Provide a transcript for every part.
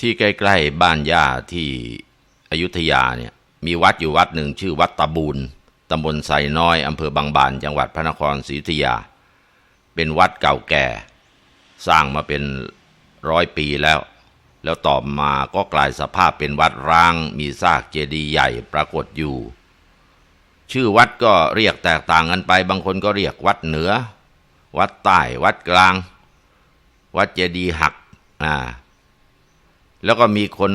ที่ใกล้ๆบ้านย่าที่อยุธยาเนี่ยมีวัดอยู่วัดหนึ่งชื่อวัดตะบูนตำบลไซน้อยอำเภอบางบาน จังหวัดพระนครศรีอยุธยา เป็นวัดเก่าแก่ สร้างมาเป็นร้อยปีแล้ว แล้วต่อมาก็กลายสภาพเป็นวัดร้าง มีซากเจดีย์ใหญ่ปรากฏอยู่ ชื่อวัดก็เรียกแตกต่างกันไป บางคนก็เรียกวัดเหนือ วัดใต้ วัดกลาง วัดเจดีย์หักอ่า แล้วก็มีคน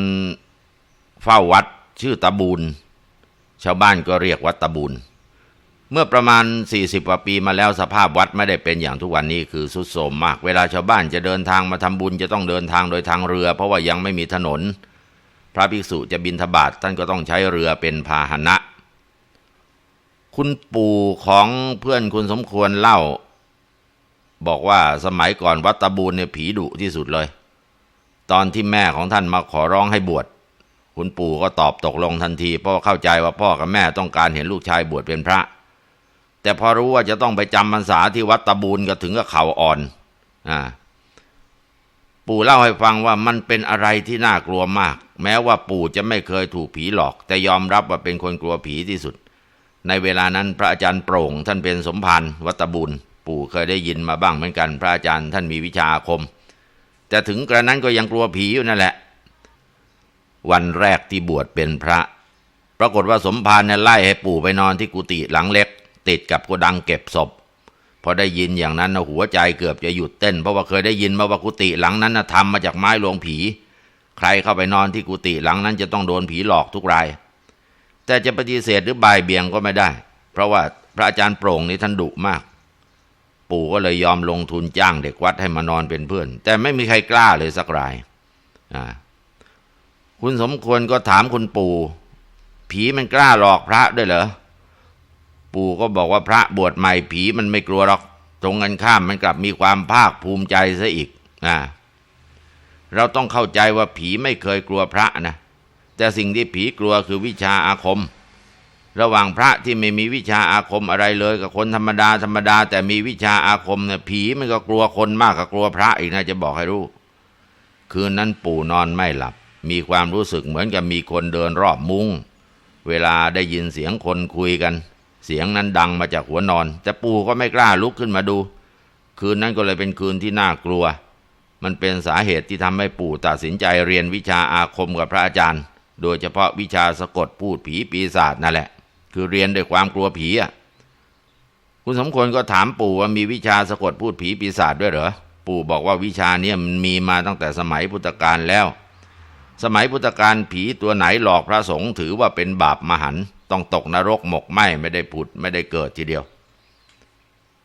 เฝ้าวัดชื่อตะบูนชาวบ้านก็เรียกวัดตะบูนเมื่อประมาณ 40กว่าปีมาแล้วสภาพวัดไม่ได้เป็นอย่างทุกวันนี้คือสุดโทรมมาก เวลาชาวบ้านจะเดินทางมาทำบุญจะต้องเดินทางโดยทางเรือ เพราะว่ายังไม่มีถนน พระภิกษุจะบินทบาทท่านก็ต้องใช้เรือเป็นพาหนะ คุณปู่ของเพื่อนคุณสมควรเล่า บอกว่าสมัยก่อนวัดตะบูนเนี่ยผีดุที่สุดเลย ตอนที่แม่ของท่านมาขอร้องให้บวชคุณปู่ก็ตอบตกลงทันที เพราะเข้าใจว่าพ่อกับแม่ต้องการเห็นลูกชายบวชเป็นพระ แต่พอรู้ว่าจะต้องไปจำพรรษาที่วัดตะบูนก็ถึงกับเข่าอ่อนอ่าปู่เล่าให้ฟังว่ามันเป็นอะไรที่น่ากลัวมาก แม้ว่าปู่จะไม่เคยถูกผีหลอก แต่ยอมรับว่าเป็นคนกลัวผีที่สุด ในเวลานั้นพระอาจารย์โปร่ง ท่านเป็นสมภารวัดตะบูนปู่เคยได้ยินมาบ้างเหมือนกัน พระอาจารย์ท่านมีวิชาอาคม แต่ถึงกระนั้นก็ยังกลัวผีอยู่นั่นแหละ วันแรกที่บวชเป็นพระ ปรากฏว่าสมภารเนี่ยไล่ให้ปู่ไปนอนที่กุฏิหลังเล็ก ติดกับโกดังเก็บศพพอได้ยินอย่างนั้นนะหัวใจเกือบจะหยุดเต้น เพราะว่าเคยได้ยินมาว่ากุฏิหลังนั้นนะทำมาจากไม้ลวงผี ใครเข้าไปนอนที่กุฏิหลังนั้นจะต้องโดนผีหลอกทุกราย แต่จะปฏิเสธหรือบ่ายเบี่ยงก็ไม่ได้ เพราะว่าพระอาจารย์โปร่งนี่ท่านดุมาก ปู่ก็เลยยอมลงทุนจ้างเด็กวัดให้มานอนเป็นเพื่อน แต่ไม่มีใครกล้าเลยสักรายคุณสมควรก็ถามคุณปู่ ผีมันกล้าหลอกพระด้วยเหรอปู่ก็บอกว่าพระบวชใหม่ผีมันไม่กลัวหรอกตรงกันข้ามมันกลับมีความภาคภูมิใจซะอีกอ่าเราต้องเข้าใจว่าผีไม่เคยกลัวพระนะแต่สิ่งที่ผีกลัวคือวิชาอาคม ระหว่างพระที่ไม่มีวิชาอาคมอะไรเลย กับคนธรรมดาธรรมดา แต่มีวิชาอาคมเนี่ยผีมันก็กลัวคนมากกว่ากลัวพระอีกนะจะบอกให้รู้ คืนนั้นปู่นอนไม่หลับ มีความรู้สึกเหมือนกับมีคนเดินรอบมุง้งเวลาได้ยินเสียงคนคุยกัน เสียงนั้นดังมาจากหัวนอน แต่ปู่ก็ไม่กล้าลุกขึ้นมาดู คืนนั้นก็เลยเป็นคืนที่น่ากลัว มันเป็นสาเหตุที่ทำให้ปู่ตัดสินใจเรียนวิชาอาคมกับพระอาจารย์ โดยเฉพาะวิชาสะกดพูดผีปีศาจนั่นแหละ คือเรียนด้วยความกลัวผีอะคุณสมควรก็ถามปู่ว่ามีวิชาสะกดพูดผีปีศาจด้วยเหรอปู่บอกว่าวิชาเนี้มันมีมาตั้งแต่สมัยพุทธกาลแล้ว สมัยพุทธกาลผีตัวไหนหลอกพระสงฆ์ถือว่าเป็นบาปมหันต์ต้องตกนรกหมกไหมไม่ได้ผุดไม่ได้เกิดทีเดียว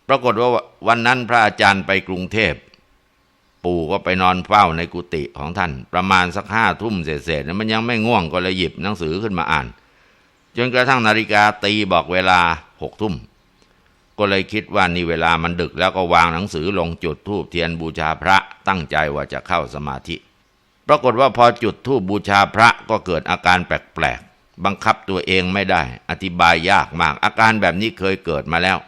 ปรากฏว่าวันนั้นพระอาจารย์ไปกรุงเทพ ปู่ก็ไปนอนเฝ้าในกุฏิของท่าน ประมาณสักห้าทุ่มเศษๆมันยังไม่ง่วงก็เลยหยิบหนังสือขึ้นมาอ่าน จนกระทั่งนาฬิกาตีบอกเวลาหกทุ่ม ก็เลยคิดว่านี่เวลามันดึกแล้วก็วางหนังสือลงจุดธูปเทียนบูชาพระตั้งใจว่าจะเข้าสมาธิ ปรากฏว่าพอจุดธูปบูชาพระก็เกิดอาการแปลกๆ บังคับตัวเองไม่ได้ อธิบายยากมาก อาการแบบนี้เคยเกิดมาแล้ว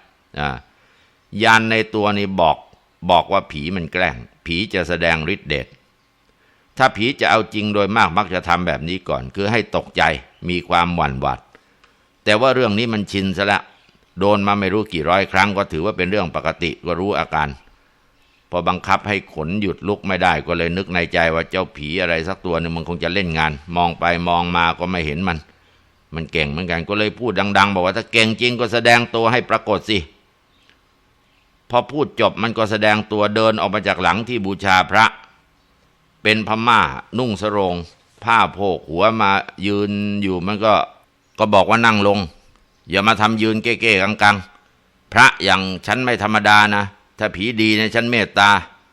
ยานในตัวนี้บอกบอกว่าผีมันแกล้ง ผีจะแสดงฤทธิ์เดชถ้าผีจะเอาจริงโดยมากมักจะทำแบบนี้ก่อน คือให้ตกใจมีความหวั่นหวัด แต่ว่าเรื่องนี้มันชินซะแล้วโดนมาไม่รู้กี่ร้อยครั้ง ก็ถือว่าเป็นเรื่องปกติก็รู้อาการ พอบังคับให้ขนหยุดลุกไม่ได้ก็เลยนึกในใจว่าเจ้าผีอะไรสักตัวหนึ่งมันคงจะเล่นงาน มองไปมองมาก็ไม่เห็นมัน มันเก่งเหมือนกันก็เลยพูดดัง ๆ บอกว่าถ้าเก่งจริงก็แสดงตัวให้ปรากฏสิพอพูดจบมันก็แสดงตัวเดินออกมาจากหลังที่บูชาพระ เป็นพม่านุ่งสรง ผ้าโพกหัวมายืนอยู่มันก็ ก็บอกว่านั่งลง อย่ามาทำยืนเก้ๆกังๆ พระอย่างฉันไม่ธรรมดานะ ถ้าผีดีเนี่ยฉันเมตตา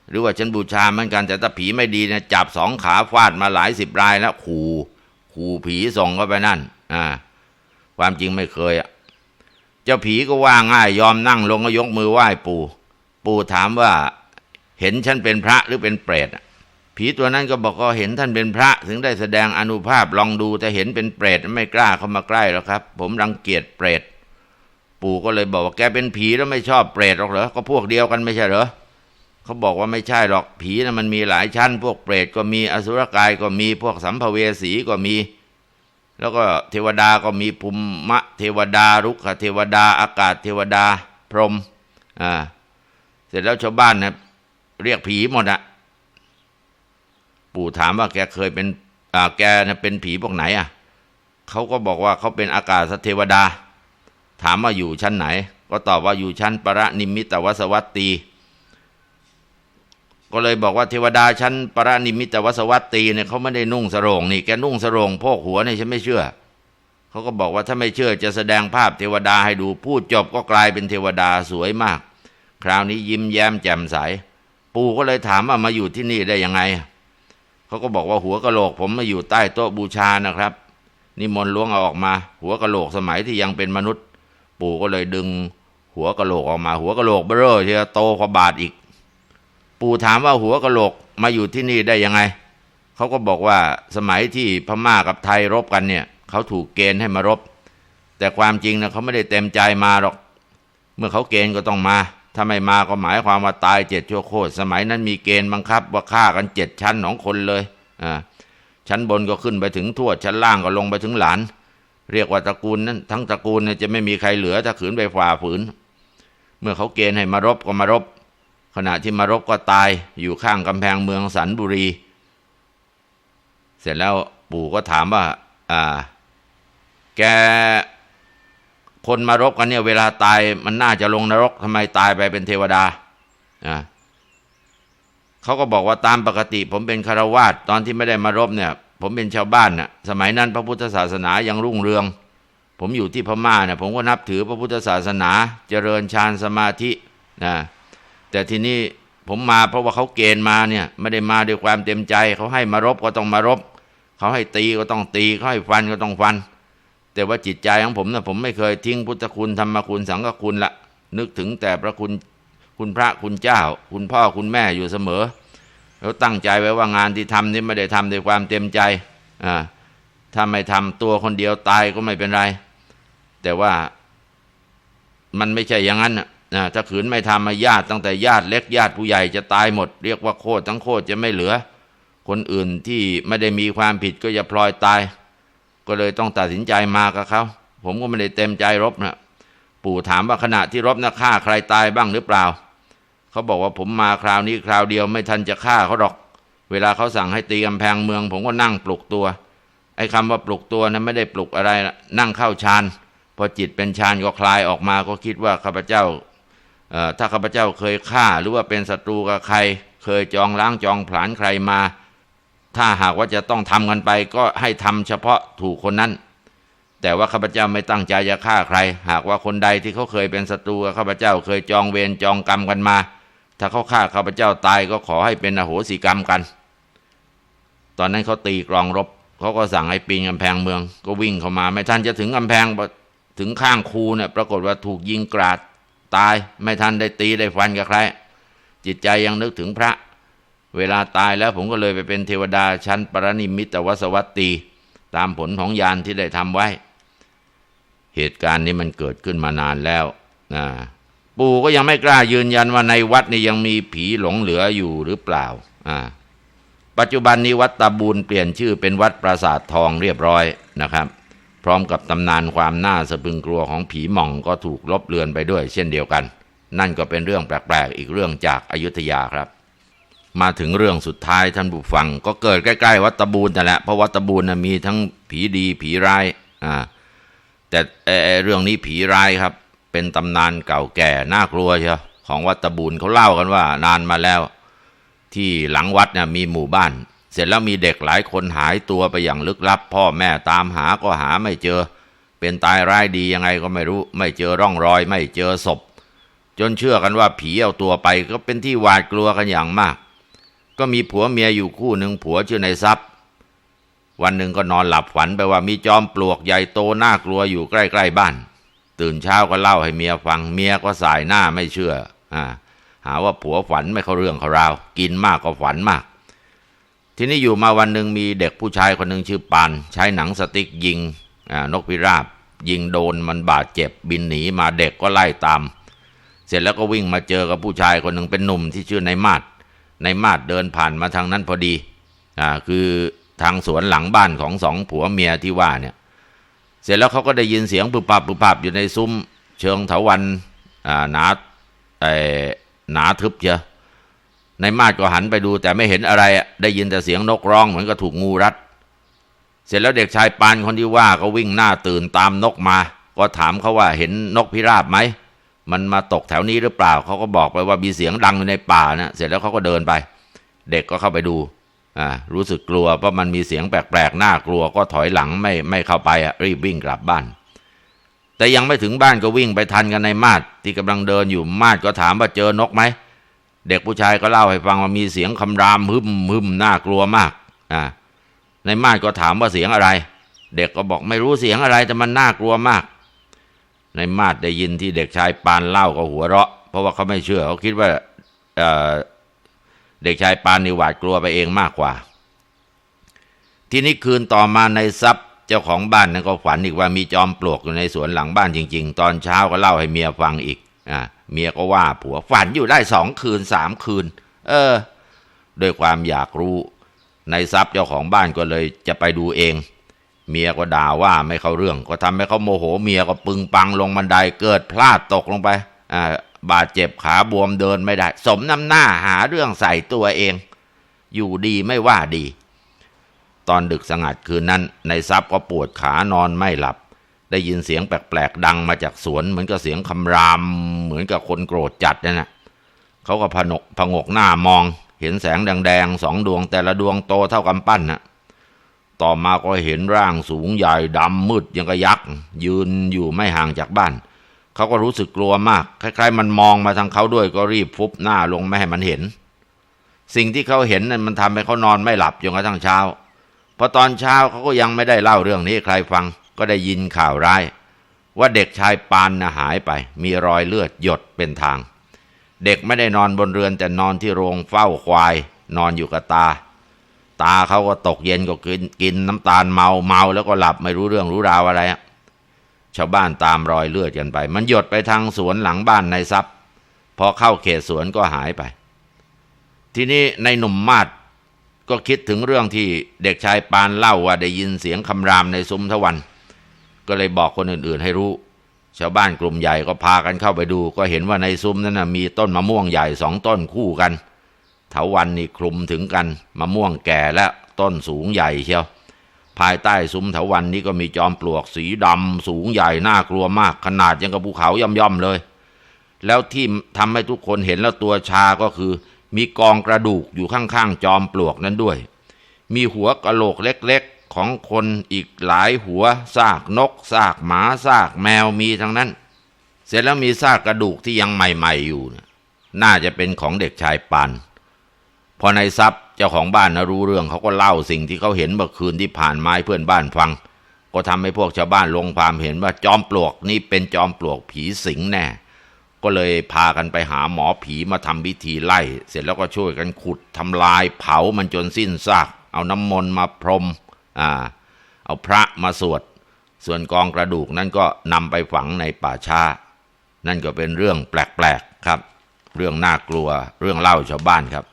หรือว่าฉันบูชาเหมือนกัน แต่ถ้าผีไม่ดีเนี่ยจับสองขาฟาดมาหลายสิบรายแล้วขู่ขู่ผีส่งเข้าไปนั่น อ่า ความจริงไม่เคยอะเจ้าผีก็ว่าง่ายยอมนั่งลงก็ยกมือไหว้ปู่ ปู่ถามว่า เห็นฉันเป็นพระหรือเป็นเปรต ผีตัวนั้นก็บอกก็เห็นท่านเป็นพระ ถึงได้แสดงอนุภาพลองดูแต่เห็นเป็นเปรตไม่กล้าเข้ามาใกล้หรอกครับ ผมรังเกียจเปรตปู่ก็เลยบอกว่าแกเป็นผีแล้วไม่ชอบเปรตหรอกเหรอก็พวกเดียวกันไม่ใช่เหรอเขาบอกว่าไม่ใช่หรอกผีนะมันมีหลายชั้น พวกเปรตก็มีอสุรกายก็มีพวกสัมภเวสีก็มี แล้วก็เทวดาก็มีภูมะเทวดารุกขเทวดาอากาศเทวดาพรหมอ่าเสร็จแล้วชาวบ้านนะเรียกผีหมดอะ ปู่ถามว่าแกเคยเป็นอ่าแกเป็นผีพวกไหนอะเขาก็บอกว่าเขาเป็นอากาศเทวดา ถามว่าอยู่ชั้นไหน ก็ตอบว่าอยู่ชั้นปรนิมิตวสวัตตีก็เลยบอกว่าเทวดาชั้นปรนิมิตวสวัตตีเนี่ยเขาไม่ได้นุ่งสรงนี่แกนุ่งสรงโพกหัวเนี่ยฉันไม่เชื่อเขาก็บอกว่าถ้าไม่เชื่อจะแสดงภาพเทวดาให้ดูพูดจบก็กลายเป็นเทวดาสวยมาก คราวนี้ยิ้มแย้มแจ่มใส ปู่ก็เลยถามว่ามาอยู่ที่นี่ได้ยังไง เขาก็บอกว่าหัวกะโหลก ผมมาอยู่ใต้โต๊ะบูชานะครับ นิมนต์ล้วงเอาออกมา หัวกะโหลกสมัยที่ยังเป็นมนุษย์ ปู่ก็เลยดึง หัวกะโหลกออกมา หัวกะโหลกเบ้อเชียโตกว่าบาทอีก ปู่ถามว่าหัวกะโหลกมาอยู่ที่นี่ได้ยังไงเขาก็บอกว่าสมัยที่พม่ากับไทยรบกันเนี่ยเขาถูกเกณฑ์ให้มารบ แต่ความจริงนะเขาไม่ได้เต็มใจมาหรอก เมื่อเขาเกณฑ์ก็ต้องมา ถ้าไม่มาก็หมายความว่าตายเจ็ดชั่วโคตรสมัยนั้นมีเกณฑ์บังคับว่าฆ่ากันเจ็ดชั้นของคนเลยอ่าชั้นบนก็ขึ้นไปถึงทวดชั้นล่างก็ลงไปถึงหลาน เรียกว่าตระกูลนั้นทั้งตระกูลเนี่ยจะไม่มีใครเหลือถ้าขืนไปฝ่าฝืน เมื่อเขาเกณฑ์ให้มารบก็มารบ ขณะที่มารบก็ตายอยู่ข้างกำแพงเมืองสันบุรี เสร็จแล้วปู่ก็ถามว่า อ่า แก คนมารบกันเนี่ยเวลาตายมันน่าจะลงนรกทำไมตายไปเป็นเทวดาอ่าเขาก็บอกว่าตามปกติ ผมเป็นคารวาสตอนที่ไม่ได้มารบเนี่ย ผมเป็นชาวบ้านน่ะ สมัยนั้นพระพุทธศาสนายังรุ่งเรือง ผมอยู่ที่พม่าเนี่ยผมก็นับถือพระพุทธศาสนา เจริญฌานสมาธินะแต่ทีนี้ผมมาเพราะว่าเขาเกณฑ์มาเนี่ยไม่ได้มาด้วยความเต็มใจ เขาให้มารบก็ต้องมารบ เขาให้ตีก็ต้องตีเขาให้ฟันก็ต้องฟัน แต่ว่าจิตใจของผมนะผมไม่เคยทิ้งพุทธคุณธรรมคุณสังฆคุณละนึกถึงแต่พระคุณคุณพระคุณเจ้า คุณพ่อคุณแม่อยู่เสมอ แล้วตั้งใจไว้ว่างานที่ทำนี่ไม่ได้ทำด้วยความเต็มใจอ่าถ้าไม่ทำตัวคนเดียวตายก็ไม่เป็นไร แต่ว่ามันไม่ใช่อย่างนั้นนะนะถ้าขืนไม่ทำมาญาติตั้งแต่ญาติเล็กญาติผู้ใหญ่จะตายหมด เรียกว่าโคตรทั้งโคตรจะไม่เหลือ คนอื่นที่ไม่ได้มีความผิดก็จะพลอยตาย ก็เลยต้องตัดสินใจมากับเขาผมก็ไม่ได้เต็มใจรบนะปู่ถามว่าขณะที่รบนะฆ่าใครตายบ้างหรือเปล่า เขาบอกว่าผมมาคราวนี้คราวเดียวไม่ทันจะฆ่าเขาหรอก เวลาเขาสั่งให้ตีกำแพงเมือง ผมก็นั่งปลุกตัว ไอ้คำว่าปลุกตัวนั้นไม่ได้ปลุกอะไรนะนั่งเข้าฌานพอจิตเป็นฌานก็คลายออกมาก็คิดว่าข้าพเจ้าเอ่อถ้าข้าพเจ้าเคยฆ่าหรือว่าเป็นศัตรูกับใคร เคยจองล้างจองผลาญใครมา ถ้าหากว่าจะต้องทำกันไปก็ให้ทำเฉพาะถูกคนนั้น แต่ว่าข้าพเจ้าไม่ตั้งใจจะฆ่าใคร หากว่าคนใดที่เขาเคยเป็นศัตรูกับข้าพเจ้าเคยจองเวรจองกรรมกันมา ถ้าเขาฆ่าข้าพเจ้าตายก็ขอให้เป็นอโหสิกรรมกัน ตอนนั้นเขาตีกรองรบเขาก็สั่งให้ปีนกำแพงเมือง ก็วิ่งเข้ามา ไม่ทันจะถึงกำแพงถึงข้างคูเนี่ยปรากฏว่าถูกยิงกราดตาย ไม่ทันได้ตีได้ฟันกับใครจิตใจยังนึกถึงพระ เวลาตายแล้วผมก็เลยไปเป็นเทวดาชั้นปรนิมิตวสวัตตี ตามผลของยานที่ได้ทำไว้ เหตุการณ์นี้มันเกิดขึ้นมานานแล้วนะปู่ก็ยังไม่กล้ายืนยันว่าในวัดนี่ยังมีผีหลงเหลืออยู่หรือเปล่าอ่าปัจจุบันนี้วัดตาบูนเปลี่ยนชื่อเป็นวัดปราสาททองเรียบร้อยนะครับ พร้อมกับตำนานความน่าสะพึงกลัวของผีหม่องก็ถูกลบเลือนไปด้วย เช่นเดียวกัน นั่นก็เป็นเรื่องแปลกๆอีกเรื่องจากอายุทยาครับ มาถึงเรื่องสุดท้ายท่านผู้ฟัง ก็เกิดใกล้ๆวัดตะบูนแต่แหละเพราะวัดตะบูนมีทั้งผีดีผีร้ายอ่าแต่เออเรื่องนี้ผีร้ายครับ เป็นตำนานเก่าแก่น่ากลัวเชียวของวัดตะบูนเขาเล่ากันว่านานมาแล้ว ที่หลังวัดเนี่ยมีหมู่บ้าน เสร็จแล้วมีเด็กหลายคนหายตัวไปอย่างลึกลับ พ่อแม่ตามหาก็หาไม่เจอ เป็นตายร้ายดียังไงก็ไม่รู้ ไม่เจอร่องรอย ไม่เจอศพ จนเชื่อกันว่าผีเอาตัวไปก็เป็นที่หวาดกลัวกันอย่างมาก ก็มีผัวเมียอยู่คู่หนึ่งผัวชื่อในทรัพย์ วันหนึ่งก็นอนหลับฝันไปว่ามีจอมปลวกใหญ่โตน่ากลัวอยู่ใกล้ๆบ้าน ตื่นเช้าก็เล่าให้เมียฟังเมียก็สายหน้าไม่เชื่ออ่าหาว่าผัวฝันไม่เข้าเรื่องเขาราว กินมากก็ฝันมาก ทีนี้อยู่มาวันหนึ่งมีเด็กผู้ชายคนหนึ่งชื่อปานใช้หนังสติ๊กยิงอ่านกพิราบ ยิงโดนมันบาดเจ็บบินหนีมาเด็กก็ไล่ตาม เสร็จแล้วก็วิ่งมาเจอกับผู้ชายคนหนึ่งเป็นหนุ่มที่ชื่อนายมาด ในมาดเดินผ่านมาทางนั้นพอดีอ่าคือทางสวนหลังบ้านของสองผัวเมียที่ว่าเนี่ย เสร็จแล้วเขาก็ได้ยินเสียงปุบปับปุบปับอยู่ในซุ้ม เชิงเถาวันอ่าหนาเอหนาทึบเชียวในมาดก็หันไปดูแต่ไม่เห็นอะไรได้ยินแต่เสียงนกร้องเหมือนกับถูกงูรัด เสร็จแล้วเด็กชายปานคนที่ว่าก็วิ่งหน้าตื่นตามนกมา ก็ถามเขาว่าเห็นนกพิราบไหม มันมาตกแถวนี้หรือเปล่าเขาก็บอกไปว่ามีเสียงดังอยู่ในป่านะเสร็จแล้วเขาก็เดินไป เด็กก็เข้าไปดูอ่ารู้สึกกลัวเพราะมันมีเสียงแปลกๆน่ากลัวก็ถอยหลังไม่ไม่เข้าไปอะรีบวิ่งกลับบ้าน แต่ยังไม่ถึงบ้านก็วิ่งไปทันกันในมาดที่กำลังเดินอยู่มาดก็ถามว่าเจอนกไหมเด็กผู้ชายก็เล่าให้ฟังว่ามีเสียงคำรามฮึมฮึมน่ากลัวมากอ่าในมาดก็ถามว่าเสียงอะไร เด็กก็บอกไม่รู้เสียงอะไรแต่มันน่ากลัวมาก ในมาดได้ยินที่เด็กชายปานเล่าก็หัวเราะ เพราะว่าเขาไม่เชื่อเขาคิดว่าเเด็กชายปานนี่หวาดกลัวไปเองมากกว่า ทีนี้คืนต่อมาในทรัพย์เจ้าของบ้านนั้นก็ฝันอีกว่ามีจอมปลวกอยู่ในสวนหลังบ้านจริง ๆ ตอนเช้าก็เล่าให้เมียฟังอีกอ่าเมียก็ว่าผัวฝันอยู่ได้สองคืนสามคืน เออ ด้วยความอยากรู้ในทรัพย์เจ้าของบ้านก็เลยจะไปดูเอง เมียก็ด่าว่าไม่เข้าเรื่อง ก็ทำให้เขาโมโหเมียก็ปึงปังลงบันไดเกิดพลาดตกลงไปอ่าบาดเจ็บขาบวมเดินไม่ได้ สมน้ำหน้าหาเรื่องใส่ตัวเอง อยู่ดีไม่ว่าดี ตอนดึกสงัดคืนนั้นในทรัพย์ก็ปวดขานอนไม่หลับ ได้ยินเสียงแปลกๆดังมาจากสวน เหมือนกับเสียงคำราม เหมือนกับคนโกรธจัดนั่นนะเขาก็พนกพงกหน้ามอง เห็นแสงแดงๆสองดวงแต่ละดวงโตเท่ากำปั้นน่ะ ต่อมาก็เห็นร่างสูงใหญ่ดำมืดยังกระยักษ์ยืนอยู่ไม่ห่างจากบ้าน เขาก็รู้สึกกลัวมาก คล้ายๆ มันมองมาทางเขาด้วยก็รีบฟุบหน้าลงไม่ให้มันเห็น สิ่งที่เขาเห็นนั้นมันทำให้เขานอนไม่หลับจนกระทั่งเช้าพอตอนเช้าเขาก็ยังไม่ได้เล่าเรื่องนี้ให้ใครฟังก็ได้ยินข่าวร้าย ว่าเด็กชายปานนะหายไป มีรอยเลือดหยดเป็นทาง เด็กไม่ได้นอนบนเรือนแต่นอนที่โรงเฝ้าควาย นอนอยู่กับตา ตาเขาก็ตกเย็นก็กินกินน้ำตาลเมาเมาแล้วก็หลับไม่รู้เรื่องรู้ราวอะไรอะชาวบ้านตามรอยเลือดกันไป มันหยดไปทางสวนหลังบ้านในทรัพย์พอเข้าเขตสวนก็หายไป ทีนี้ในหนุ่มมาดก็คิดถึงเรื่องที่เด็กชายปานเล่าว่าได้ยินเสียงคำรามในซุ้มทวัน ก็เลยบอกคนอื่น ๆ ให้รู้ ชาวบ้านกลุ่มใหญ่ก็พากันเข้าไปดู ก็เห็นว่าในซุ้มนั้นนะมีต้นมะม่วงใหญ่สองต้นคู่กัน ถาวันนี่คลุมถึงกันมะม่วงแก่และต้นสูงใหญ่เชียว ภายใต้ซุ้มเถาวันนี้ก็มีจอมปลวกสีดำสูงใหญ่น่ากลัวมาก ขนาดยังกับภูเขาย่อมๆเลย แล้วที่ทำให้ทุกคนเห็นแล้วตัวชาก็คือ มีกองกระดูกอยู่ข้างๆจอมปลวกนั้นด้วย มีหัวกะโหลกเล็กๆของคนอีกหลายหัวซากนกซากหมาซากแมวมีทั้งนั้น เสร็จแล้วมีซากกระดูกที่ยังใหม่ ๆอยู่ น่าจะเป็นของเด็กชายปาน พอในทรัพย์เจ้าของบ้านนะรู้เรื่องเขาก็เล่าสิ่งที่เขาเห็นเมื่อคืนที่ผ่านมาให้เพื่อนบ้านฟัง ก็ทำให้พวกชาวบ้านลงความเห็นว่าจอมปลวกนี่เป็นจอมปลวกผีสิงแน่ก็เลยพากันไปหาหมอผีมาทำพิธีไล่ เสร็จแล้วก็ช่วยกันขุดทำลายเผามันจนสิ้นซาก เอาน้ำมนต์มาพรมอ่าเอาพระมาสวด ส่วนกองกระดูกนั้นก็นำไปฝังในป่าช้านั่นก็เป็นเรื่องแปลกๆครับ เรื่องน่ากลัวเรื่องเล่าชาวบ้านครับ